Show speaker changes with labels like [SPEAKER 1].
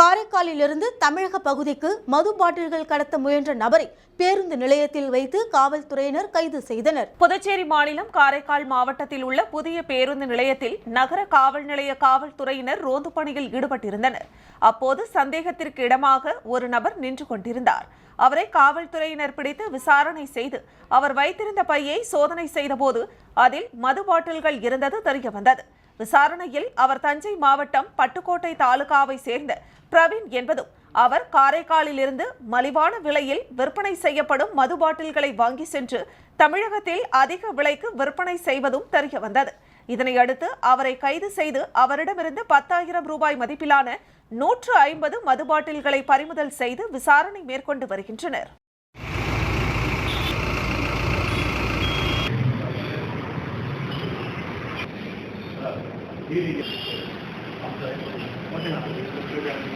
[SPEAKER 1] காரைக்காலிலிருந்து தமிழக பகுதிக்கு மது பாட்டில்கள் கடத்த முயன்ற நபரை பேருந்து நிலையத்தில் வைத்து காவல்துறையினர் கைது செய்தனர்.
[SPEAKER 2] புதுச்சேரி மாநிலம் காரைக்கால் மாவட்டத்தில் உள்ள புதிய பேருந்து நிலையத்தில் நகர காவல் நிலைய காவல்துறையினர் ரோந்து பணியில் ஈடுபட்டிருந்தனர். அப்போது சந்தேகத்திற்கு இடமாக ஒரு நபர் நின்று கொண்டிருந்தார். அவரை காவல்துறையினர் பிடித்து விசாரணை செய்து அவர் வைத்திருந்த பையை சோதனை செய்தபோது அதில் மது பாட்டில்கள் இருந்தது தெரியவந்தது. விசாரணையில் அவர் தஞ்சை மாவட்டம் பட்டுக்கோட்டை தாலுகாவை சேர்ந்த பிரவீன் என்பதும் அவர் காரைக்காலிலிருந்து மலிவான விலையில் விற்பனை செய்யப்படும் மது பாட்டில்களை வாங்கி சென்று தமிழகத்தில் அதிக விலைக்கு விற்பனை செய்வதும் தெரிய வந்தது இதனையடுத்து அவரை கைது செய்து அவரிடமிருந்து பத்தாயிரம் ரூபாய் மதிப்பிலான நூற்று ஐம்பது மது பாட்டில்களை பறிமுதல் செய்து விசாரணை மேற்கொண்டு வருகின்றனர். ಈ ರೀತಿ